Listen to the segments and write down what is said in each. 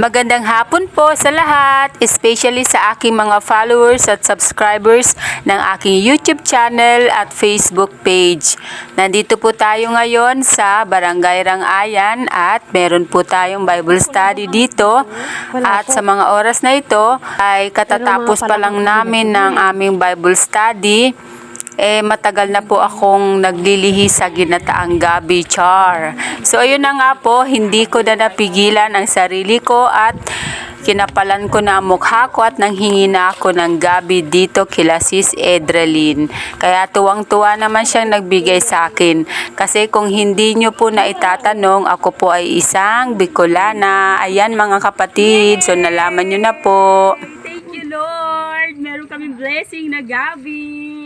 Magandang hapon po sa lahat, especially sa aking mga followers at subscribers ng aking YouTube channel at Facebook page. Nandito po tayo ngayon sa Barangay Rangayan at meron po tayong Bible study dito. At sa mga oras na ito ay katatapos pa lang namin ng aming Bible study eh matagal na po akong naglilihi sa ginataang gabi char. So ayun na nga po, hindi ko na napigilan ang sarili ko at kinapalan ko na ang mukha ko at nanghingi na ako ng gabi dito kila Sis Edralyn. Kaya tuwang-tuwa naman siyang nagbigay sa akin. Kasi kung hindi nyo po na itatanong, ako po ay isang Bicolana. Ayan mga kapatid, so nalaman nyo na po. Thank you, Lord. Meron kami blessing na gabi.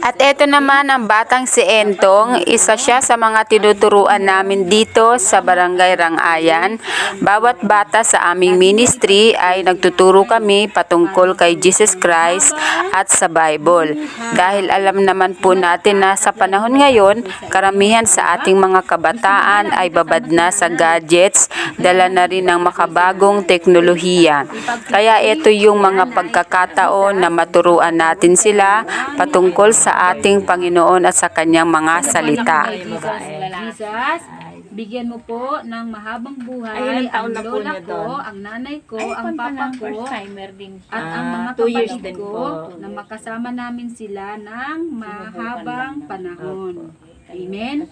At eto naman ang batang si Entong, isa siya sa mga tinuturuan namin dito sa Barangay Rangayan. Bawat bata sa aming ministry ay nagtuturo kami patungkol kay Jesus Christ at sa Bible. Dahil alam naman po natin na sa panahon ngayon, karamihan sa ating mga kabataan ay babad na sa gadgets, dala na rin ng makabagong teknolohiya. Kaya ito yung mga pagkakataon na maturuan natin sila patungkol sa ating Panginoon at sa kanyang mga salita. Jesus, bigyan mo po ng mahabang buhay Ay, ang lola ko, ang nanay ko, Ay, ang papa ko, din siya. at ang mga kapatid ko na makasama namin sila ng mahabang panahon. Amen?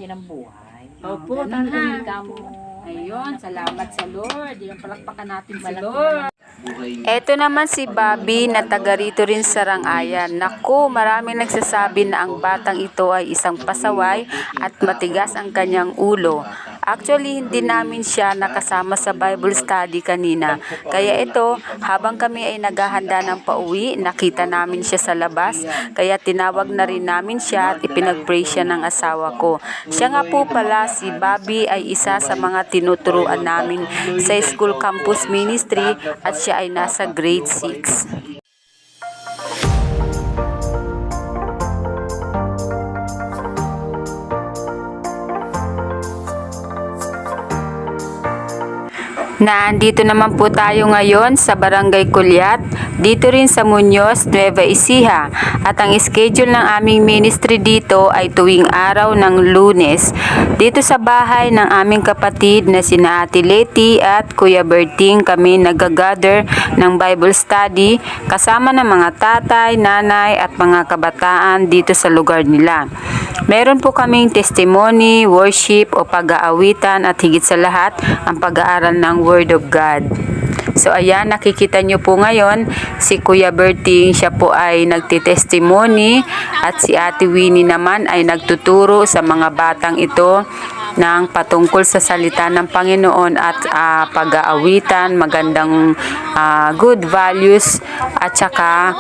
Opo, kamo. Ayun, salamat sa Lord. Yung palakpakan natin Malaki Lord. Eto naman si Bobby na taga rito rin sa Rangayan. Naku, marami nagsasabi na ang batang ito ay isang pasaway at matigas ang kanyang ulo. Actually, hindi namin siya nakasama sa Bible study kanina. Kaya ito, habang kami ay naghahanda ng pauwi, nakita namin siya sa labas. Kaya tinawag na rin namin siya at ipinag-pray siya ng asawa ko. Siya nga po pala, si Bobby ay isa sa mga tinuturuan namin sa school campus ministry at siya ay nasa grade 6. Nandito naman po tayo ngayon sa Barangay Kulyat, dito rin sa Muñoz, Nueva Ecija. At ang schedule ng aming ministry dito ay tuwing araw ng lunes. Dito sa bahay ng aming kapatid na sina Ate Leti at Kuya Berting kami nagagather ng Bible study kasama ng mga tatay, nanay at mga kabataan dito sa lugar nila. Meron po kaming testimony, worship o pag-aawitan at higit sa lahat ang pag-aaral ng Word of God. So ayan, nakikita nyo po ngayon si Kuya Berting, siya po ay nagtitestimony at si Ate Winnie naman ay nagtuturo sa mga batang ito ng patungkol sa salita ng Panginoon at ah, pag-aawitan, magandang ah, good values at saka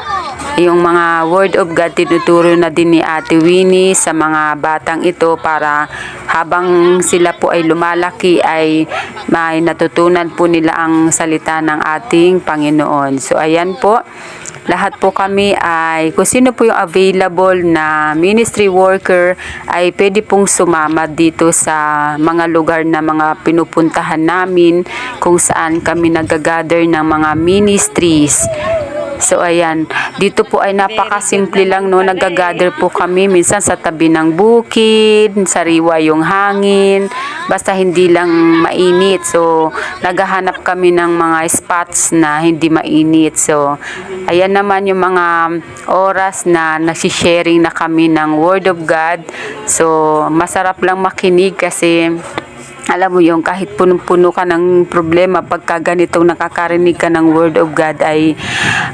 yung mga word of God tinuturo na din ni Ate Winnie sa mga batang ito para habang sila po ay lumalaki ay may natutunan po nila ang salita ng ating Panginoon. So ayan po, lahat po kami ay kung sino po yung available na ministry worker ay pwede pong sumama dito sa mga lugar na mga pinupuntahan namin kung saan kami nagagather ng mga ministries. So ayan, dito po ay napakasimple lang no, nagagather po kami minsan sa tabi ng bukid, sariwa yung hangin, basta hindi lang mainit. So naghahanap kami ng mga spots na hindi mainit. So ayan naman yung mga oras na nasi-sharing na kami ng Word of God. So masarap lang makinig kasi alam mo yung kahit punong-puno ka ng problema pagka ganitong nakakarinig ka ng Word of God ay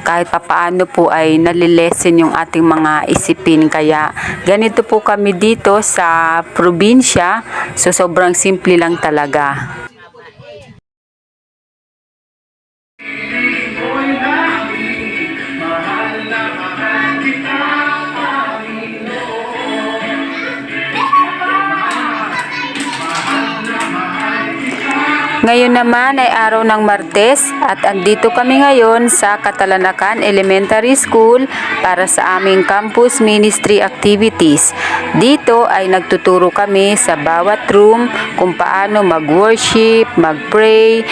kahit papaano po ay nalilesen yung ating mga isipin. Kaya ganito po kami dito sa probinsya. So sobrang simple lang talaga. Ngayon naman ay araw ng Martes at andito kami ngayon sa Katalanakan Elementary School para sa aming campus ministry activities. Dito ay nagtuturo kami sa bawat room kung paano mag-worship, mag-pray,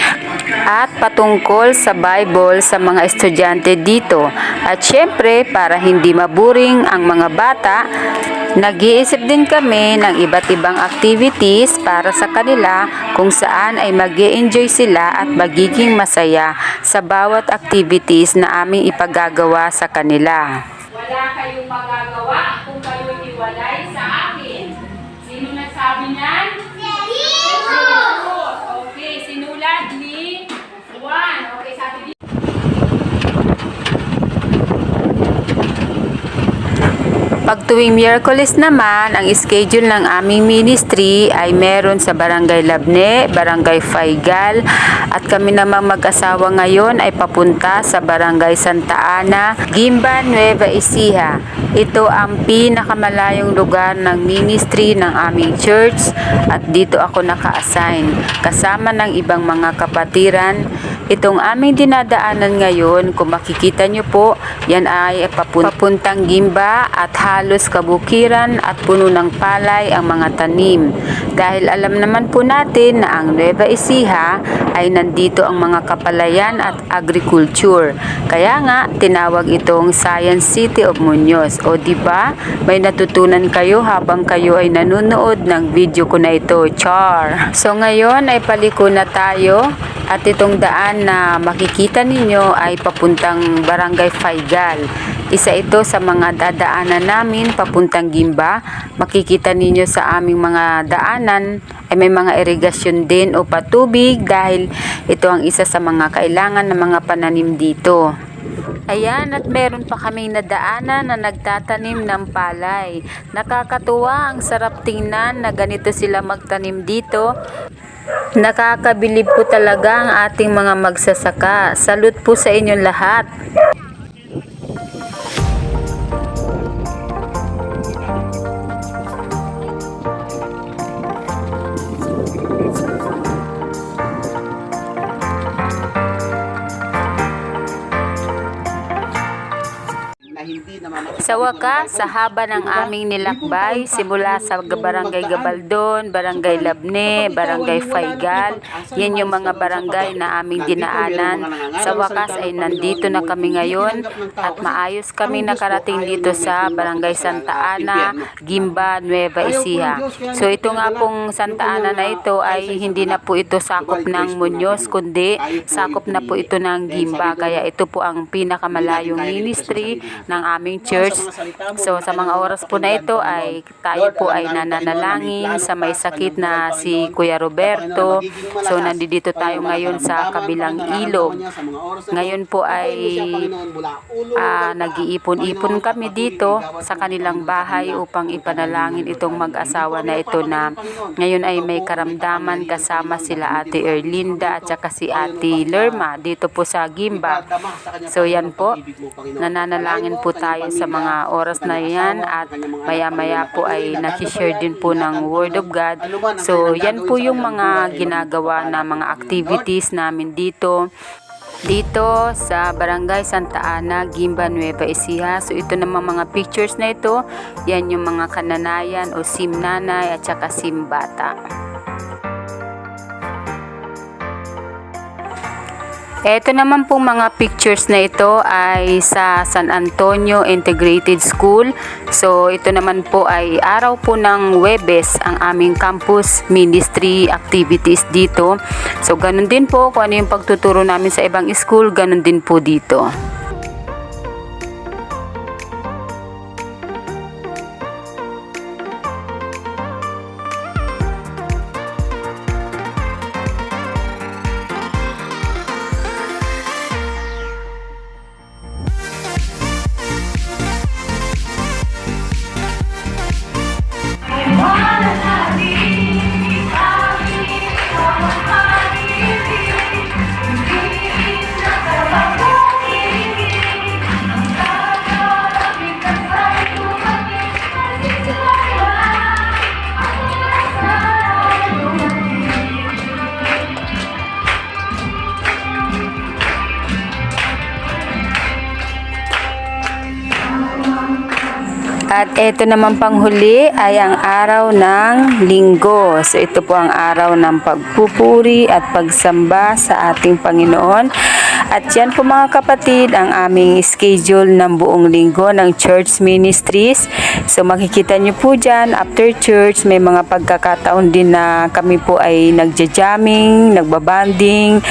at patungkol sa Bible sa mga estudyante dito. At syempre, para hindi maburing ang mga bata, nag-iisip din kami ng iba't ibang activities para sa kanila kung saan ay mag enjoy sila at magiging masaya sa bawat activities na aming ipagagawa sa kanila. Pag tuwing Miyerkules naman, ang schedule ng aming ministry ay meron sa Barangay Labne, Barangay Faigal, at kami namang mag-asawa ngayon ay papunta sa Barangay Santa Ana, Gimba, Nueva Ecija. Ito ang pinakamalayong lugar ng ministry ng aming church at dito ako naka-assign kasama ng ibang mga kapatiran. Itong aming dinadaanan ngayon, kung makikita nyo po, yan ay papun- papuntang Gimba at halos kabukiran at puno ng palay ang mga tanim. Dahil alam naman po natin na ang Nueva Ecija ay nandito ang mga kapalayan at agriculture. Kaya nga, tinawag itong Science City of Muñoz. O ba? May natutunan kayo habang kayo ay nanonood ng video ko na ito. Char! So ngayon ay paliko na tayo at itong daan na makikita ninyo ay papuntang Barangay Faigal. Isa ito sa mga dadaanan namin papuntang Gimba. Makikita ninyo sa aming mga daanan ay may mga irigasyon din o patubig dahil ito ang isa sa mga kailangan ng mga pananim dito. Ayan, at meron pa kaming nadaanan na nagtatanim ng palay. Nakakatuwa, ang sarap tingnan na ganito sila magtanim dito. Nakakabilib po talaga ang ating mga magsasaka. Salute po sa inyong lahat. Sa wakas, sa haba ng aming nilakbay, simula sa Barangay Gabaldon, Barangay Labne, Barangay Faigal, yan yung mga barangay na aming dinaanan. Sa wakas ay nandito na kami ngayon at maayos kami nakarating dito sa Barangay Santa Ana, Gimba, Nueva Ecija. So ito nga pong Santa Ana na ito ay hindi na po ito sakop ng Muñoz, kundi sakop na po ito ng Gimba. Kaya ito po ang pinakamalayong ministry ng aming church. So sa mga oras po na ito ay tayo po ay nananalangin sa may sakit na si Kuya Roberto. So nandito tayo ngayon sa kabilang ilog. Ngayon po ay ah, nag-iipon-ipon kami dito sa kanilang bahay upang ipanalangin itong mag-asawa na ito na ngayon ay may karamdaman kasama sila Ate Erlinda at saka si Ate Lerma dito po sa Gimba. So yan po, nananalangin po tayo sa mga oras na yan at maya-maya po ay nakishare din po ng Word of God. So yan po yung mga ginagawa na mga activities namin dito dito sa Barangay Santa Ana, Gimba, Nueva Ecija. So ito naman mga pictures na ito, yan yung mga kananayan o sim nanay at saka sim bata. Ito naman pong mga pictures na ito ay sa San Antonio Integrated School. So ito naman po ay araw po ng Webes ang aming campus ministry activities dito. So ganun din po kung ano yung pagtuturo namin sa ibang school, ganun din po dito. At ito naman panghuli ay ang araw ng linggo. So ito po ang araw ng pagpupuri at pagsamba sa ating Panginoon. At yan po mga kapatid ang aming schedule ng buong linggo ng church ministries. So makikita nyo po dyan after church may mga pagkakataon din na kami po ay nagja-jamming, nagbabanding,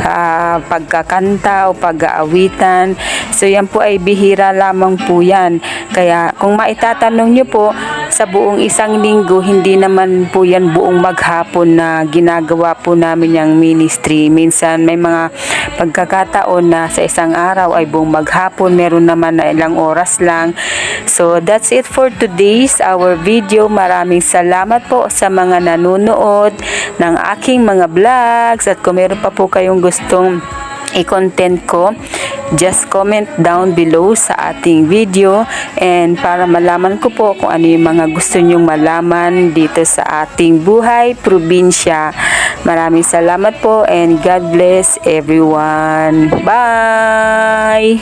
ah, pagkakanta o pag-aawitan. So yan po ay bihira lamang po yan. Kaya kung maitatanong nyo po, sa buong isang linggo, hindi naman po yan buong maghapon na ginagawa po namin yung ministry. Minsan may mga pagkakataon na sa isang araw ay buong maghapon, meron naman na ilang oras lang. So that's it for today's our video. Maraming salamat po sa mga nanonood ng aking mga vlogs at kung meron pa po kayong gustong i-content ko, just comment down below sa ating video and para malaman ko po kung ano yung mga gusto nyong malaman dito sa ating buhay probinsya. Maraming salamat po and God bless everyone. Bye!